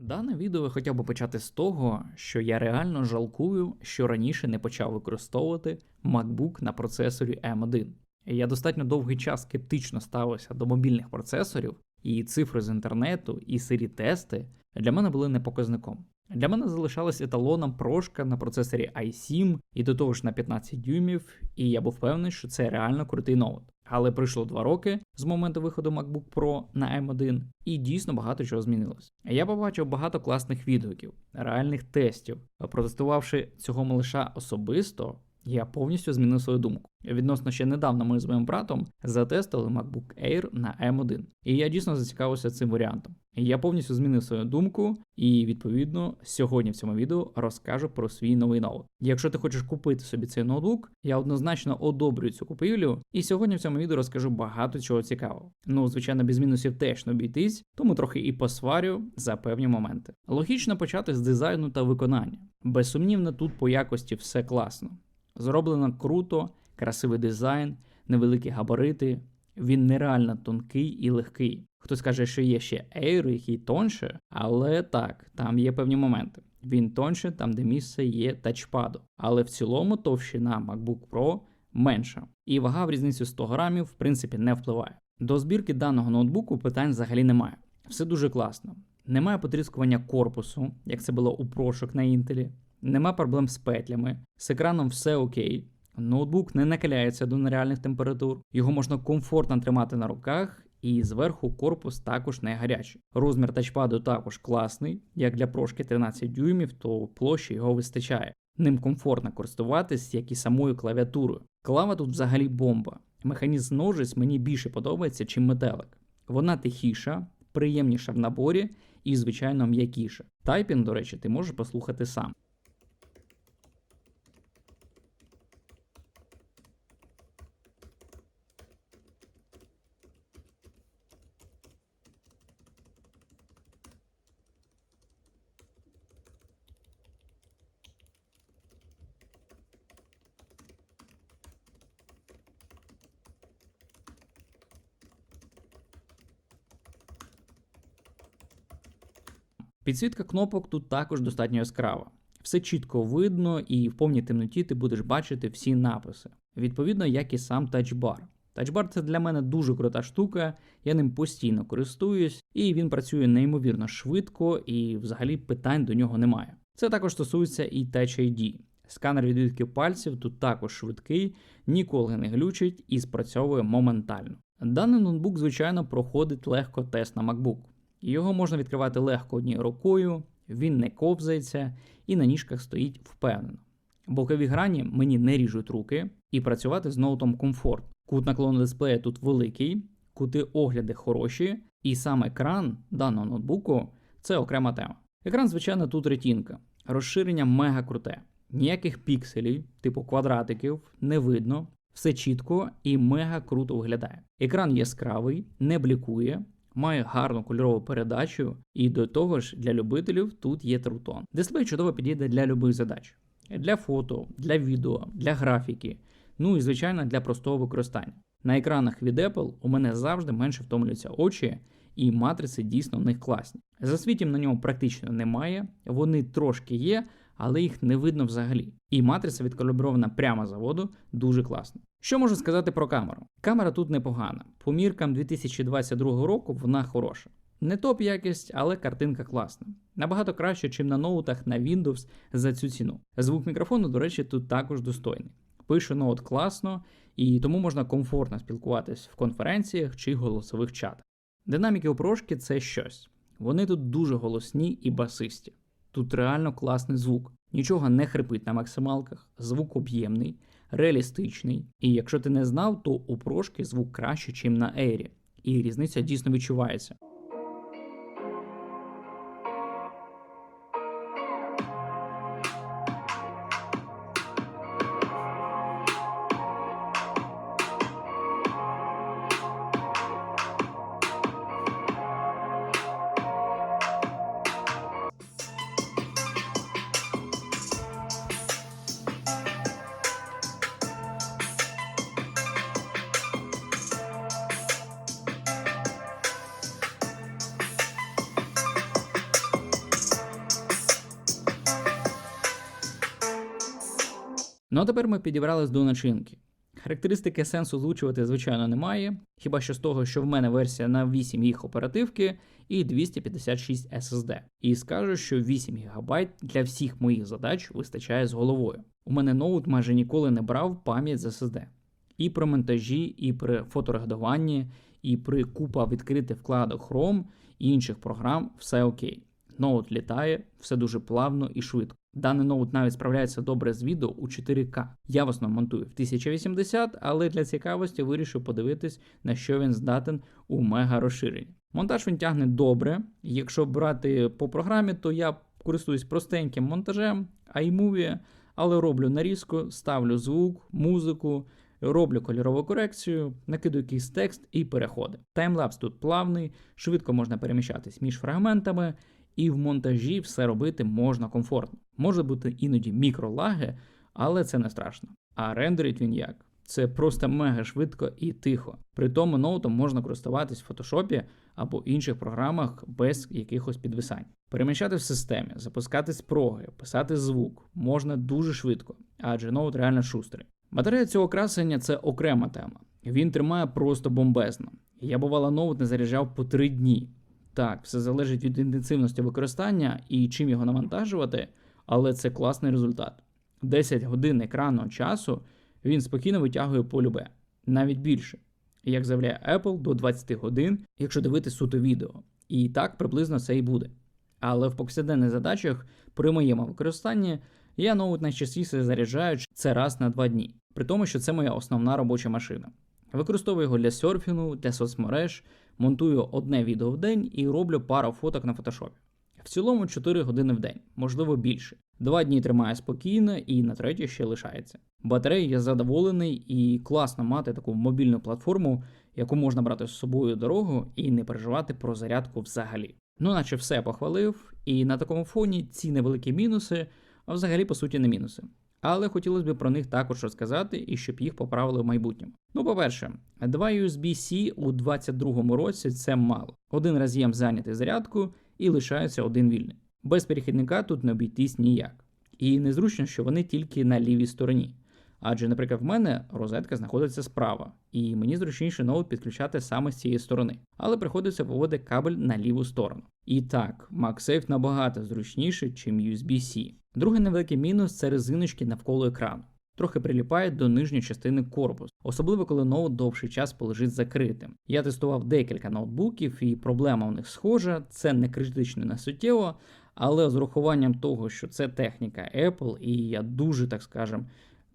Дане відео я хотів би почати з того, що я реально жалкую, що раніше не почав використовувати MacBook на процесорі M1. Я достатньо довгий час скептично ставився до мобільних процесорів, і цифри з інтернету, і сирі тести для мене були не показником. Для мене залишалась еталоном прошка на процесорі i7 і до того ж на 15 дюймів, і я був впевнений, що це реально крутий ноут. Але пройшло два роки з моменту виходу MacBook Pro на M1, і дійсно багато чого змінилось. Я побачив багато класних відгуків, реальних тестів. Протестувавши цього малиша особисто, я повністю змінив свою думку. Відносно ще недавно ми з моїм братом затестили MacBook Air на M1, і я дійсно зацікавився цим варіантом. Я повністю змінив свою думку, і відповідно сьогодні в цьому відео розкажу про свій новий ноут. Якщо ти хочеш купити собі цей ноутбук, я однозначно одобрюю цю купівлю, і сьогодні в цьому відео розкажу багато чого цікавого. Ну, звичайно, без мінусів теж не обійтись, тому трохи і посварю за певні моменти. Логічно почати з дизайну та виконання. Безсумнівно, тут по якості все класно. Зроблено круто, красивий дизайн, невеликі габарити. Він нереально тонкий і легкий. Хтось каже, що є ще Air, який тонше, але так, там є певні моменти. Він тонше, там де місце є тачпаду. Але в цілому товщина MacBook Pro менша. І вага в різницю 100 грамів, в принципі, не впливає. До збірки даного ноутбуку питань взагалі немає. Все дуже класно. Немає потріскування корпусу, як це було у прошок на Intel. Нема проблем з петлями, з екраном все окей. Ноутбук не накаляється до нереальних температур, його можна комфортно тримати на руках, і зверху корпус також не гарячий. Розмір тачпаду також класний, як для прошки 13 дюймів, то площі його вистачає. Ним комфортно користуватись, як і самою клавіатурою. Клава тут взагалі бомба. Механізм ножиць мені більше подобається, чим метелик. Вона тихіша, приємніша в наборі і, звичайно, м'якіша. Тайпінг, до речі, ти можеш послухати сам. Підсвітка кнопок тут також достатньо яскрава. Все чітко видно, і в повній темноті ти будеш бачити всі написи. Відповідно, як і сам тачбар. Тачбар це для мене дуже крута штука, я ним постійно користуюсь, і він працює неймовірно швидко, і взагалі питань до нього немає. Це також стосується і Touch ID. Сканер відбитків пальців тут також швидкий, ніколи не глючить і спрацьовує моментально. Даний ноутбук, звичайно, проходить легко тест на MacBook. Його можна відкривати легко однією рукою, він не ковзається і на ніжках стоїть впевнено. Бокові грані мені не ріжуть руки, і працювати з ноутом комфорт. Кут наклону дисплея тут великий, кути огляди хороші, і сам екран даного ноутбуку це окрема тема. Екран, звичайно, тут ретінка, розширення мега круте. Ніяких пікселів, типу квадратиків, не видно, все чітко і мега круто виглядає. Екран яскравий, не блікує, має гарну кольорову передачу, і до того ж для любителів тут є трутон. Дисплей чудово підійде для любих задач: для фото, для відео, для графіки, ну і звичайно для простого використання. На екранах від Apple у мене завжди менше втомлюються очі, і матриці дійсно в них класні. Засвітів на ньому практично немає, вони трошки є, але їх не видно взагалі. І матриця відкалібрована прямо з заводу дуже класно. Що можу сказати про камеру? Камера тут непогана. По міркам 2022 року вона хороша. Не топ якість, але картинка класна. Набагато краще, ніж на ноутах на Windows за цю ціну. Звук мікрофону, до речі, тут також достойний. Пише ноут класно, і тому можна комфортно спілкуватись в конференціях чи голосових чатах. Динаміки у прошки це щось. Вони тут дуже голосні і басисті. Тут реально класний звук. Нічого не хрипить на максималках, звук об'ємний, реалістичний. І якщо ти не знав, то у прошки звук краще, ніж на Ейрі. І різниця дійсно відчувається. Ну а тепер ми підібрались до начинки. Характеристики сенсу озвучувати, звичайно, немає, хіба що з того, що в мене версія на 8 їх оперативки і 256 SSD. І скажу, що 8 ГБ для всіх моїх задач вистачає з головою. У мене ноут майже ніколи не брав пам'ять з SSD. І при монтажі, і при фоторегдуванні, і при купа відкритих вкладок Chrome і інших програм все окей. Ноут літає, все дуже плавно і швидко. Даний ноут навіть справляється добре з відео у 4К. Я в основному монтую в 1080, але для цікавості вирішив подивитись, на що він здатен у мега розширенні. Монтаж він тягне добре. Якщо брати по програмі, то я користуюсь простеньким монтажем, iMovie, але роблю нарізку, ставлю звук, музику. Роблю кольорову корекцію, накидаю якийсь текст і переходи. Таймлапс тут плавний, швидко можна переміщатись між фрагментами, і в монтажі все робити можна комфортно. Може бути іноді мікролаги, але це не страшно. А рендерить він як? Це просто мега швидко і тихо. При тому ноутом можна користуватись в фотошопі або інших програмах без якихось підвисань. Переміщати в системі, запускати спроги, писати звук можна дуже швидко, адже ноут реально шустрий. Батарея цього красення це окрема тема. Він тримає просто бомбезно. Я бувало ноут не заряджав по 3 дні. Так, все залежить від інтенсивності використання і чим його навантажувати, але це класний результат. 10 годин екранного часу він спокійно витягує по любе, навіть більше. Як заявляє Apple, до 20 годин, якщо дивитися суто відео. І так приблизно це і буде. Але в повсякденних задачах при моєму використанні я ноут найчастіше заряджаю це раз на 2 дні, при тому, що це моя основна робоча машина. Використовую його для серфінгу, для соцмереж, монтую одне відео в день і роблю пару фоток на фотошопі. В цілому 4 години в день, можливо більше. Два дні тримає спокійно і на третє ще лишається. Батарею я задоволений і класно мати таку мобільну платформу, яку можна брати з собою дорогу і не переживати про зарядку взагалі. Ну, наче все похвалив, і на такому фоні ці невеликі мінуси, а взагалі по суті не мінуси. Але хотілося б про них також розказати і щоб їх поправили в майбутньому. Ну, по-перше, два USB-C у 2022 році це мало. Один роз'єм зайнятий зарядкою і лишається один вільний. Без перехідника тут не обійтись ніяк. І незручно, що вони тільки на лівій стороні. Адже, наприклад, в мене розетка знаходиться справа, і мені зручніше ноут підключати саме з цієї сторони, але приходиться виводити кабель на ліву сторону. І так, MagSafe набагато зручніше, ніж USB-C. Другий невеликий мінус це резиночки навколо екрану. Трохи приліпають до нижньої частини корпусу, особливо коли ноут довший час полежить закритим. Я тестував декілька ноутбуків, і проблема у них схожа, це не критично не суттєво, але з урахуванням того, що це техніка Apple, і я дуже так скажем.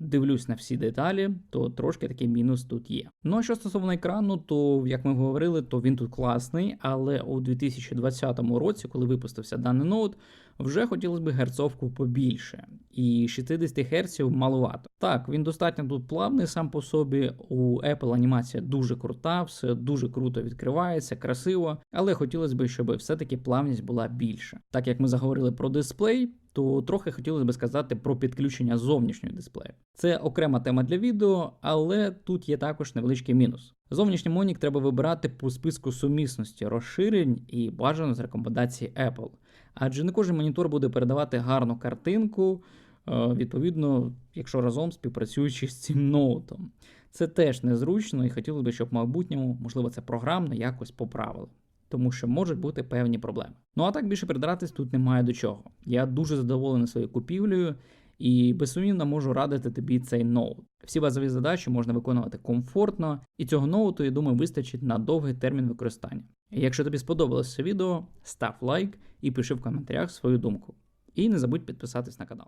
Дивлюсь на всі деталі, то трошки такий мінус тут є. Ну а що стосовно екрану, то як ми говорили, то він тут класний, але у 2020 році, коли випустився даний ноут, вже хотілося б герцовку побільше, і 60 Гц маловато. Так, він достатньо тут плавний сам по собі. У Apple анімація дуже крута, все дуже круто відкривається, красиво, але хотілося б, щоб все-таки плавність була більша. Так як ми заговорили про дисплей. То трохи хотілося б сказати про підключення зовнішнього дисплею. Це окрема тема для відео, але тут є також невеличкий мінус. Зовнішній монік треба вибирати по списку сумісності розширень і бажано з рекомендації Apple. Адже не кожен монітор буде передавати гарну картинку, е, відповідно, якщо разом співпрацюючи з цим ноутом. Це теж незручно і хотілося б, щоб в майбутньому, можливо, це програмно якось поправили. Тому що можуть бути певні проблеми. Ну а так більше придиратись тут немає до чого. Я дуже задоволений своєю купівлею і безсумнівно можу радити тобі цей ноут. Всі базові задачі можна виконувати комфортно, і цього ноуту, я думаю, вистачить на довгий термін використання. Якщо тобі сподобалось це відео, став лайк і пиши в коментарях свою думку. І не забудь підписатись на канал.